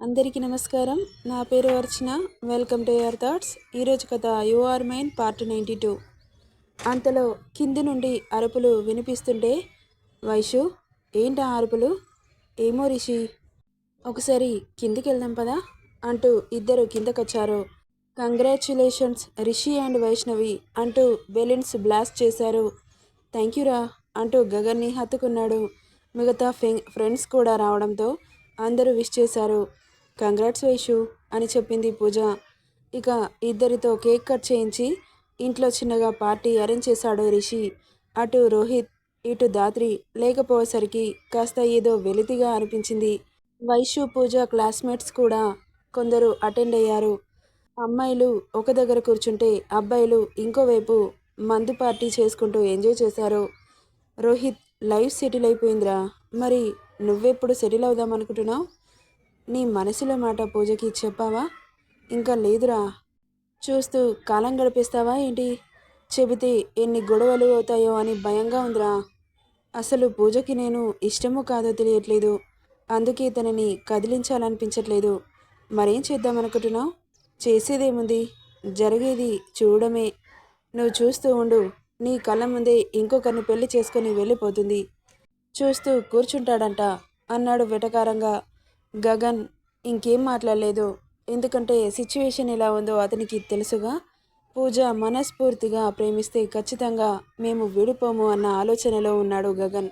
అందరికీ నమస్కారం. నా పేరు Archana. Welcome to your thoughts. ఈరోజు కథ you are mine part ninety two. అంతలో కింది నుండి అరుపులు వినిపిస్తుంటే వైషు ఏంటా అరుపులు? ఏమో రిషి. ఒకసారి కిందికి వెళ్దాం పదా అంటూ ఇద్దరు కిందకొచ్చారు. కంగ్రాచ్యులేషన్స్ రిషి అండ్ వైష్ణవి అంటూ బెలూన్స్ బ్లాస్ట్ చేశారు. థ్యాంక్ యూరా అంటూ గగన్ని హత్తుకున్నాడు. మిగతా ఫ్రెండ్స్ కూడా రావడంతో అందరూ విష్ చేశారు. కంగ్రాట్స్ వైషు అని చెప్పింది పూజ. ఇక ఇద్దరితో కేక్ కట్ చేయించి ఇంట్లో చిన్నగా పార్టీ అరేంజ్ చేశాడు రిషి. అటు రోహిత్ ఇటు దాత్రి లేకపోయేసరికి కాస్త ఏదో వెలితిగా అనిపించింది. వైషు పూజ క్లాస్మేట్స్ కూడా కొందరు అటెండ్ అయ్యారు. అమ్మాయిలు ఒక దగ్గర కూర్చుంటే అబ్బాయిలు ఇంకోవైపు మందు పార్టీ చేసుకుంటూ ఎంజాయ్ చేశారు. రోహిత్ లైఫ్ సెటిల్ అయిపోయిందిరా. మరి నువ్వెప్పుడు సెటిల్ అవుదాం అనుకుంటున్నావు నీ మనసులో మాట పూజకి చెప్పావా? ఇంకా లేదురా. చూస్తూ కాలం గడిపిస్తావా ఏంటి? చెబితే ఎన్ని గొడవలు అవుతాయో అని భయంగా ఉందిరా. అసలు పూజకి నేను ఇష్టమో కాదో తెలియట్లేదు. అందుకే తనని కదిలించాలనిపించట్లేదు. మరేం చేద్దామనుకుంటున్నావు చేసేదేముంది? జరిగేది చూడమే. నువ్వు చూస్తూ ఉండు. నీ కళ్ళ ముందే ఇంకొకరిని పెళ్ళి చేసుకొని వెళ్ళిపోతుంది. చూస్తూ కూర్చుంటాడంట అన్నాడు వెటకారంగా. గగన్ ఇంకేం మాట్లాడలేదు. ఎందుకంటే సిచ్యువేషన్ ఎలా ఉందో అతనికి తెలుసుగా. పూజ మనస్ఫూర్తిగా ప్రేమిస్తే ఖచ్చితంగా మేము విడిపోము అన్న ఆలోచనలో ఉన్నాడు గగన్.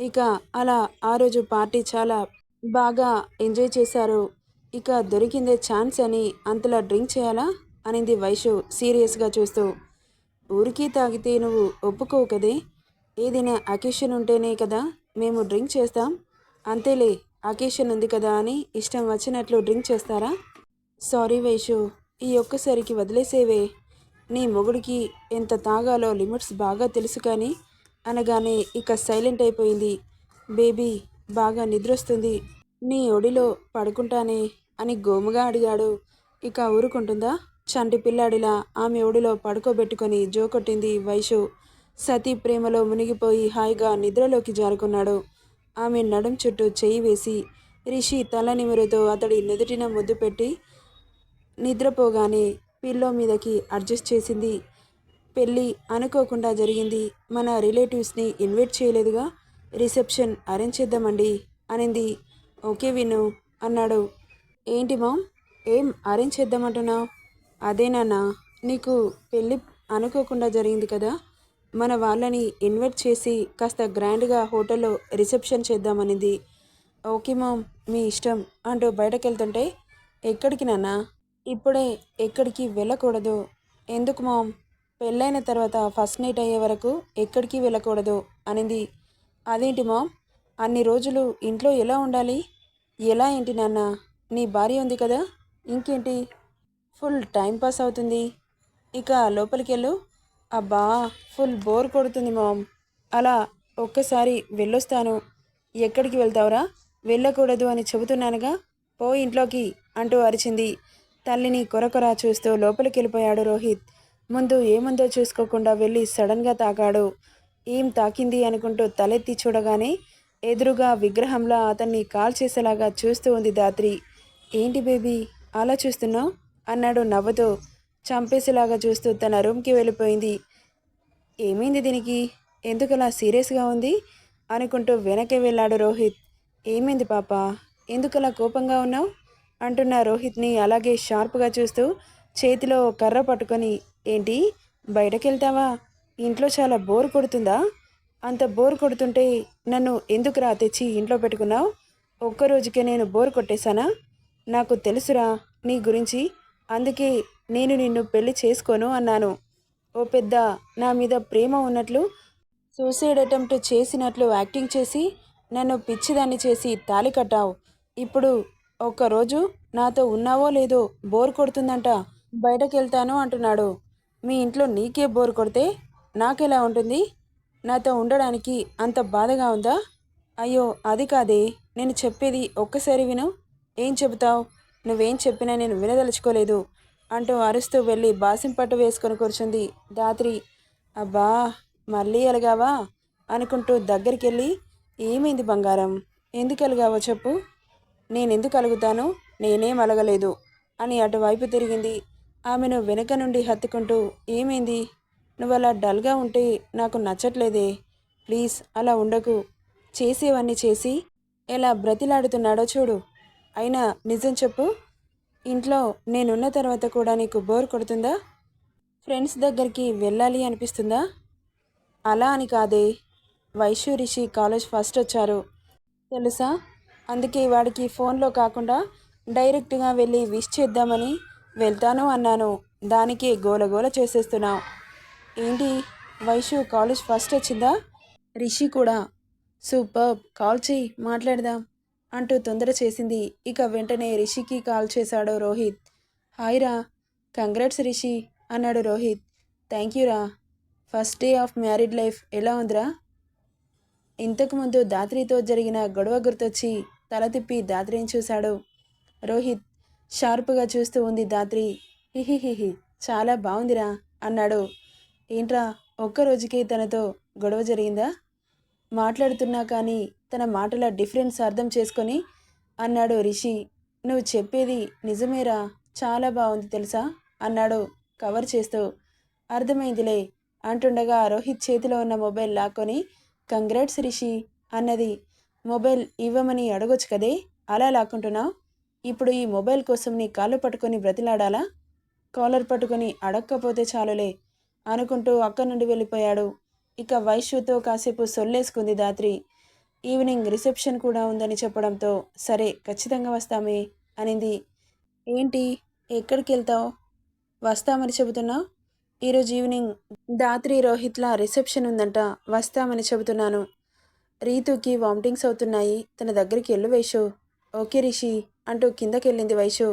ఇక అలా ఆ రోజు పార్టీ చాలా బాగా ఎంజాయ్ చేశారు. ఇక దొరికిందే ఛాన్స్ అని అంతలా డ్రింక్ చేయాలా? అనింది వైషు సీరియస్గా చూస్తూ. ఊరికి తాగితే నువ్వు ఒప్పుకోవు కదే? ఏదైనా అకేషన్ ఉంటేనే కదా మేము డ్రింక్ చేస్తాం. అంతేలే అకేషన్ ఉంది కదా అని ఇష్టం వచ్చినట్లు డ్రింక్ చేస్తారా? సారీ వైషు ఈ ఒక్కసారికి వదిలేసేవే. నీ మొగుడికి ఎంత తాగాలో లిమిట్స్ బాగా తెలుసు కానీ అనగానే ఇక సైలెంట్ అయిపోయింది. బేబీ బాగా నిద్రొస్తుంది. నీ ఒడిలో పడుకుంటానే అని గోముగా అడిగాడు. ఇక ఊరుకుంటుందా? చంటి పిల్లాడిలా ఆమె ఒడిలో పడుకోబెట్టుకొని జోకొట్టింది వైషు. సతీ ప్రేమలో మునిగిపోయి హాయిగా నిద్రలోకి జారుకున్నాడు. ఆమె నడుం చుట్టూ చేయి వేసి రిషి తల నిమురుతో అతడి నుదుటిన ముద్దు పెట్టి నిద్రపోగానే పిల్లో మీదకి అడ్జస్ట్ చేసింది. పెళ్ళి అనుకోకుండా జరిగింది. మన రిలేటివ్స్ని ఇన్వైట్ చేయలేదుగా? రిసెప్షన్ అరేంజ్ చేద్దామండి అనింది. ఓకే విను అన్నాడు. ఏంటి మామ్? ఏం అరేంజ్ చేద్దామంటున్నావు? అదే నీకు పెళ్ళి అనుకోకుండా జరిగింది కదా? మన వాళ్ళని ఇన్వైట్ చేసి కాస్త గ్రాండ్గా హోటల్లో రిసెప్షన్ చేద్దామనింది. ఓకే మామ్ మీ ఇష్టం అంటూ బయటకెళ్తుంటే ఎక్కడికి నాన్న? ఇప్పుడే ఎక్కడికి వెళ్ళకూడదు. ఎందుకు మామ్? పెళ్ళైన తర్వాత ఫస్ట్ నైట్ అయ్యే వరకు ఎక్కడికి వెళ్ళకూడదు అనింది. అదేంటి మామ్? అన్ని రోజులు ఇంట్లో ఎలా ఉండాలి? ఎలా ఏంటి నాన్న? నీ భార్య ఉంది కదా ఇంకేంటి? ఫుల్ టైం పాస్ అవుతుంది. ఇక లోపలికి వెళ్ళు అబ్బా ఫుల్ బోర్ కొడుతుంది మామ్. అలా ఒక్కసారి వెళ్ళొస్తాను. ఎక్కడికి వెళ్తావురా? వెళ్ళకూడదు అని చెబుతున్నానుగా? పో ఇంట్లోకి అంటూ అరిచింది. తల్లిని కొరకొరా చూస్తూ లోపలికి వెళ్ళిపోయాడు రోహిత్. ముందు ఏముందో చూసుకోకుండా వెళ్ళి సడన్గా తాకాడు. ఏం తాకింది అనుకుంటూ తలెత్తి చూడగానే ఎదురుగా విగ్రహంలో అతన్ని కాల్ చేసేలాగా చూస్తూ ఉంది దాత్రి. ఏంటి బేబీ? అలా చూస్తున్నావు? అన్నాడు నవ్వుతూ. చంపేసేలాగా చూస్తూ తన రూమ్కి వెళ్ళిపోయింది. ఏమైంది దీనికి? ఎందుకలా సీరియస్గా ఉంది? అనుకుంటూ వెనక్కి వెళ్ళాడు రోహిత్. ఏమైంది పాప? ఎందుకలా కోపంగా ఉన్నావు? అంటున్న రోహిత్ని అలాగే షార్ప్గా చూస్తూ చేతిలో కర్ర పట్టుకొని ఏంటి బయటకెళ్తావా? ఇంట్లో చాలా బోర్ కొడుతుందా? అంత బోర్ కొడుతుంటే నన్ను ఎందుకురా తెచ్చి ఇంట్లో పెట్టుకున్నావు? ఒక్కరోజుకే నేను బోర్ కొట్టేశానా? నాకు తెలుసురా నీ గురించి. అందుకే నేను నిన్ను పెళ్ళి చేసుకోను అన్నాను. ఓ పెద్ద నా మీద ప్రేమ ఉన్నట్లు సూసైడ్ అటెంప్ట్ చేసినట్లు యాక్టింగ్ చేసి నన్ను పిచ్చిదాన్ని చేసి తాళి కట్టావు. ఇప్పుడు ఒక్కరోజు నాతో ఉన్నావో లేదో బోర్ కొడుతుందంట. బయటకు వెళ్తాను అంటున్నాడు. మీ ఇంట్లో నీకే బోర్ కొడితే నాకెలా ఉంటుంది? నాతో ఉండడానికి అంత బాధగా ఉందా? అయ్యో అది కాదే. నేను చెప్పేది ఒక్కసారి విను. ఏం చెబుతావు? నువ్వేం చెప్పినా నేను వినదలుచుకోలేదు. అంటూ అరుస్తూ వెళ్ళి బాసిం పట్టు వేసుకొని కూర్చుంది. దాత్రి అబ్బా మళ్ళీ ఎలగావా? అనుకుంటూ దగ్గరికి వెళ్ళి ఏమైంది బంగారం? ఎందుకు ఎలగావో చెప్పు. నేనెందుకు అలుగుతాను? నేనేం అలగలేదు అని అటువైపు తిరిగింది. ఆమెను వెనక నుండి హత్తుకుంటూ ఏమైంది? నువ్వు అలా డల్గా ఉంటే నాకు నచ్చట్లేదే. ప్లీజ్ అలా ఉండకు. చేసేవన్నీ చేసి ఎలా బ్రతిలాడుతున్నాడో చూడు. అయినా నిజం చెప్పు. ఇంట్లో నేనున్న తర్వాత కూడా నీకు బోర్ కొడుతుందా? ఫ్రెండ్స్ దగ్గరికి వెళ్ళాలి అనిపిస్తుందా? అలా అని కాదే. వైశ్యు రిషి కాలేజ్ ఫస్ట్ వచ్చారు. తెలుసా? అందుకే వాడికి ఫోన్లో కాకుండా డైరెక్ట్గా వెళ్ళి విష్ చేద్దామని వెళ్తాను అన్నాను. దానికి గోలగోల చేసేస్తున్నావు ఏంటి? వైషు కాలేజ్ ఫస్ట్ వచ్చిందా? రిషి కూడా. సూపర్. కాల్ చేయి మాట్లాడదాం. అంటూ తొందర చేసింది. ఇక వెంటనే రిషికి కాల్ చేశాడు రోహిత్. హాయ్ రా. కంగ్రాట్స్ రిషి అన్నాడు రోహిత్. థ్యాంక్ యూ రా. First day of married life ఎలా ఉందిరా? ఇంతకుముందు దాత్రితో జరిగిన గొడవ గుర్తొచ్చి తల తిప్పి దాత్రిని చూశాడు. రోహిత్ షార్ప్గా చూస్తూ ఉంది దాత్రి. హిహిహిహి చాలా బాగుందిరా అన్నాడు. ఏంట్రా ఒక్క రోజుకి తనతో గొడవ జరిగిందా? మాట్లాడుతున్నా కానీ తన మాటల డిఫరెన్స్ అర్థం చేసుకొని అన్నాడు రిషి నువ్వు చెప్పేది నిజమేరా? చాలా బాగుంది తెలుసా? అన్నాడు కవర్ చేస్తూ. అర్థమైందిలే అంటుండగా రోహిత్ చేతిలో ఉన్న మొబైల్ లాక్కొని కంగ్రాట్స్ రిషి అన్నది. మొబైల్ ఇవ్వమని అడగొచ్చు కదే? అలా లాక్కుంటున్నావు? ఇప్పుడు ఈ మొబైల్ కోసం నీ కాళ్ళు పట్టుకొని బ్రతిలాడాలా? కాలర్ పట్టుకొని అడక్కపోతే చాలులే అనుకుంటూ అక్కడి నుండి వెళ్ళిపోయాడు. ఇక వైశ్యుతో కాసేపు సొల్లేసుకుంది దాత్రి ఈవినింగ్ రిసెప్షన్ కూడా ఉందని చెప్పడంతో సరే ఖచ్చితంగా వస్తామే అనింది. ఏంటి? ఎక్కడికి వెళ్తావు? వస్తామని చెబుతున్నావు ఈరోజు ఈవినింగ్ దాత్రి రోహిత్ల రిసెప్షన్ ఉందంట వస్తామని చెబుతున్నాను. రీతుకి వామిటింగ్స్ అవుతున్నాయి తన దగ్గరికి వెళ్ళు వైషు ఓకే రిషి అంటూ కిందకెళ్ళింది వైషు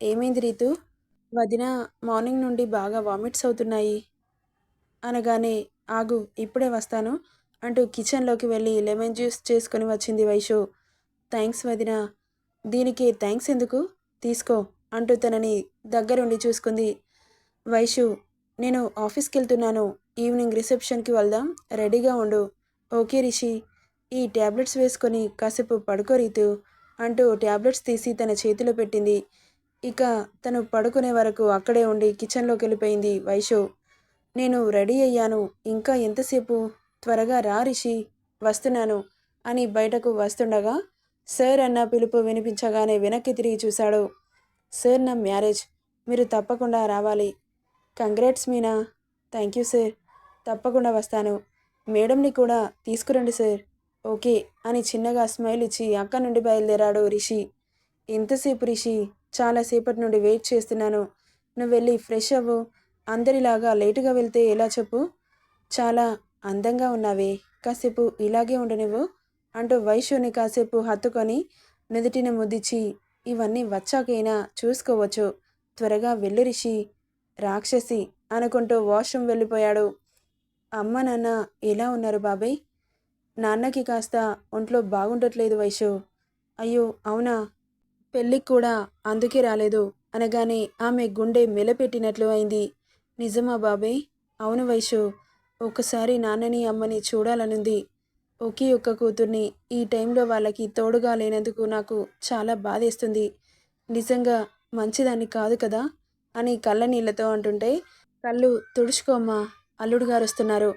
ఏమైంది రీతు? వదిన మార్నింగ్ నుండి బాగా వామిట్స్ అవుతున్నాయి. అనగానే ఆగు ఇప్పుడే వస్తాను. అంటూ కిచెన్లోకి వెళ్ళి లెమన్ జ్యూస్ చేసుకొని వచ్చింది వైషు. థ్యాంక్స్ వదిన. దీనికి థ్యాంక్స్ ఎందుకు? తీసుకో అంటూ తనని దగ్గరుండి చూసుకుంది. వైషు నేను ఆఫీస్కి వెళ్తున్నాను ఈవినింగ్ రిసెప్షన్కి వెళ్దాం. రెడీగా ఉండు. ఓకే రిషి. ఈ ట్యాబ్లెట్స్ వేసుకొని కాసేపు పడుకో రీతు అంటూ ట్యాబ్లెట్స్ తీసి తన చేతిలో పెట్టింది. ఇక తను పడుకునే వరకు అక్కడే ఉండి కిచెన్లోకి వెళ్ళిపోయింది వైషు. నేను రెడీ అయ్యాను. ఇంకా ఎంతసేపు? త్వరగా రా రిషి. వస్తున్నాను అని బయటకు వస్తుండగా సార్ అన్న పిలుపు వినిపించగానే వెనక్కి తిరిగి చూశాడు. సార్ నా మ్యారేజ్. మీరు తప్పకుండా రావాలి. Congrats Meena. Thank you sir. తప్పకుండా వస్తాను. మేడంని కూడా తీసుకురండి సార్. ఓకే అని చిన్నగా స్మైల్ ఇచ్చి అక్క నుండి బయలుదేరాడు రిషి. ఎంతసేపు రిషి చాలాసేపటి నుండి వెయిట్ చేస్తున్నాను. నువ్వు వెళ్ళి ఫ్రెష్ అవ్వు. అందరిలాగా లేటుగా వెళ్తే ఎలా చెప్పు? చాలా అందంగా ఉన్నావే. కాసేపు ఇలాగే ఉండనివ్వు అంటూ వైశ్యుని కాసేపు హత్తుకొని నుదుటిని ముదిచి ఇవన్నీ వచ్చాకైనా? చూసుకోవచ్చు. త్వరగా వెళ్ళు రిషి. రాక్షసి! అనుకుంటూ వాష్రూమ్ వెళ్ళిపోయాడు. అమ్మ నాన్న ఎలా ఉన్నారు బాబాయ్? నాన్నకి కాస్త ఒంట్లో బాగుండట్లేదు వైశు అయ్యో అవునా? పెళ్ళికి కూడా అందుకే రాలేదు. అనగానే ఆమె గుండె మెలపెట్టినట్లు అయింది. నిజమా బాబాయ్? అవును వైశు ఒకసారి నాన్నని అమ్మని చూడాలనుంది. ఒకే ఒక్క కూతుర్ని ఈ టైంలో వాళ్ళకి తోడుగా లేనందుకు నాకు చాలా బాధేస్తుంది. నిజంగా మంచిదాన్ని కాదు కదా? అని కళ్ళ నీళ్ళతో అంటుంటే కళ్ళు తుడుచుకోమ్మా అల్లుడు గారు వస్తున్నారు.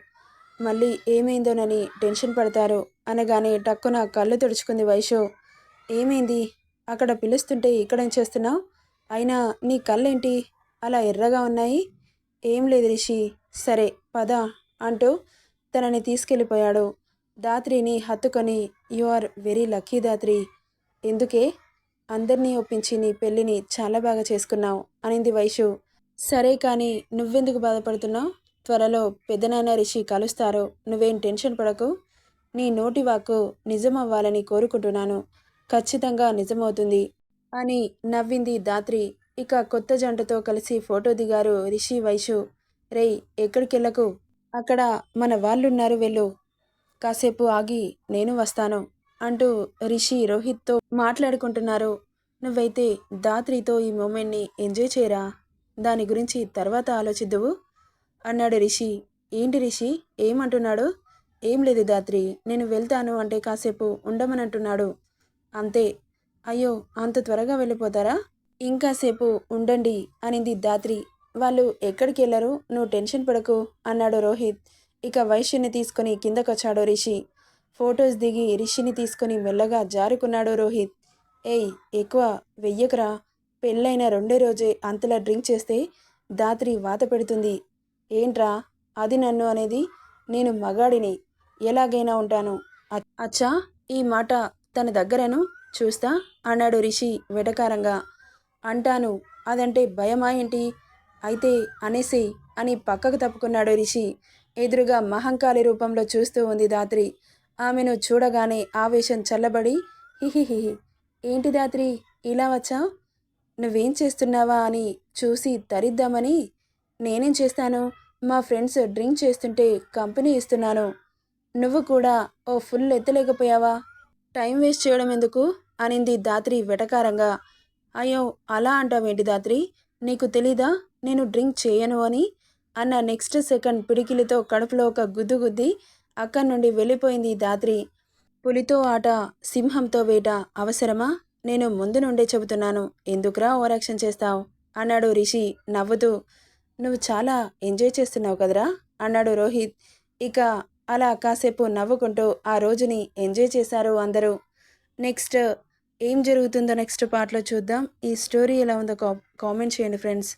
మళ్ళీ ఏమైందోనని టెన్షన్ పడతారు. అనగానే టక్కున కళ్ళు తుడుచుకుంది వైషు. ఏమైంది? అక్కడ పిలుస్తుంటే ఇక్కడేం చేస్తున్నావు? అయినా నీ కళ్ళేంటి? అలా ఎర్రగా ఉన్నాయి? ఏం లేదు రిషి. సరే పద. అంటూ తనని తీసుకెళ్ళిపోయాడు. దాత్రిని హత్తుకొని you are very lucky Dhatri ఎందుకే? అందరినీ ఒప్పించి నీ పెళ్ళిని చాలా బాగా చేసుకున్నావు అనింది వైషు. సరే కానీ నువ్వెందుకు బాధపడుతున్నావు? త్వరలో పెద్దనాన్న రిషి కలుస్తారు. నువ్వేం టెన్షన్ పడకు. నీ నోటి వాక్కు నిజమవ్వాలని కోరుకుంటున్నాను. ఖచ్చితంగా నిజమవుతుంది అని నవ్వింది దాత్రి ఇక కొత్త జంటతో కలిసి ఫోటో దిగారు రిషి వైషు. రేయ్ ఎక్కడికెళ్ళకు? అక్కడ మన వాళ్ళున్నారు వెళ్ళు. కాసేపు ఆగి నేను వస్తాను అంటూ రిషి రోహిత్తో మాట్లాడుకుంటున్నారు. నువ్వైతే దాత్రితో ఈ మూమెంట్ని ఎంజాయ్ చేయరా? దాని గురించి తర్వాత ఆలోచిద్దువు అన్నాడు రిషి. ఏంటి రిషి? ఏమంటున్నాడు? ఏం లేదు దాత్రి నేను వెళ్తాను అంటే కాసేపు ఉండమనంటున్నాడు. అంతే. అయ్యో అంత త్వరగా వెళ్ళిపోతారా? ఇంకాసేపు ఉండండి అనింది దాత్రి వాళ్ళు ఎక్కడికి వెళ్ళరు? నువ్వు టెన్షన్ పడకు అన్నాడు రోహిత్. ఇక వైశ్యని తీసుకొని కిందకొచ్చాడు రిషి. ఫొటోస్ దిగి రిషిని తీసుకొని మెల్లగా జారుకున్నాడు రోహిత్. ఏయ్ ఎక్కువ వెయ్యకురా. పెళ్ళైన రెండే రోజే అంతలా డ్రింక్ చేస్తే దాత్రి వాత పెడుతుంది. ఏంట్రా? అది నన్ను అనేది నేను మగాడిని. ఎలాగైనా ఉంటాను. అచ్చా ఈ మాట తన దగ్గరను చూస్తా? అన్నాడు రిషి వెటకారంగా. అంటాను అదంటే భయమా ఏంటి? అయితే అనేసి అని పక్కకు తప్పుకున్నాడు రిషి. ఎదురుగా మహంకాళి రూపంలో చూస్తూ ఉంది దాత్రి. ఆమెను చూడగానే ఆవేశం చల్లబడి హిహిహిహి. ఏంటి దాత్రి ఇలా వచ్చా? నువ్వేం చేస్తున్నావా అని చూసి తరిద్దామని నేనేం చేస్తాను? మా ఫ్రెండ్స్ డ్రింక్ చేస్తుంటే కంపెనీ ఇస్తున్నాను. నువ్వు కూడా ఓ ఫుల్ ఎత్తలేకపోయావా? టైం వేస్ట్ చేయడం ఎందుకు? అనింది దాత్రి వెటకారంగా. అయ్యో అలా అంటావేంటి దాత్రి? నీకు తెలీదా? నేను డ్రింక్ చేయను అని అన్న నెక్స్ట్ సెకండ్ పిడికిలితో కడుపులో ఒక గుద్దు గుద్ది అక్కడి నుండి వెళ్ళిపోయింది దాత్రి పులితో ఆట సింహంతో వేట అవసరమా? నేను ముందు నుండే చెబుతున్నాను. ఎందుకురా ఓవరాక్షన్ చేస్తావు? అన్నాడు రిషి నవ్వుతూ. నువ్వు చాలా ఎంజాయ్ చేస్తున్నావు కదరా? అన్నాడు రోహిత్. ఇక అలా కాసేపు నవ్వుకుంటూ ఆ రోజుని ఎంజాయ్ చేశారు అందరూ. నెక్స్ట్ ఏం జరుగుతుందో నెక్స్ట్ పార్ట్లో చూద్దాం. ఈ స్టోరీ ఎలా ఉందో కా కామెంట్ చేయండి friends.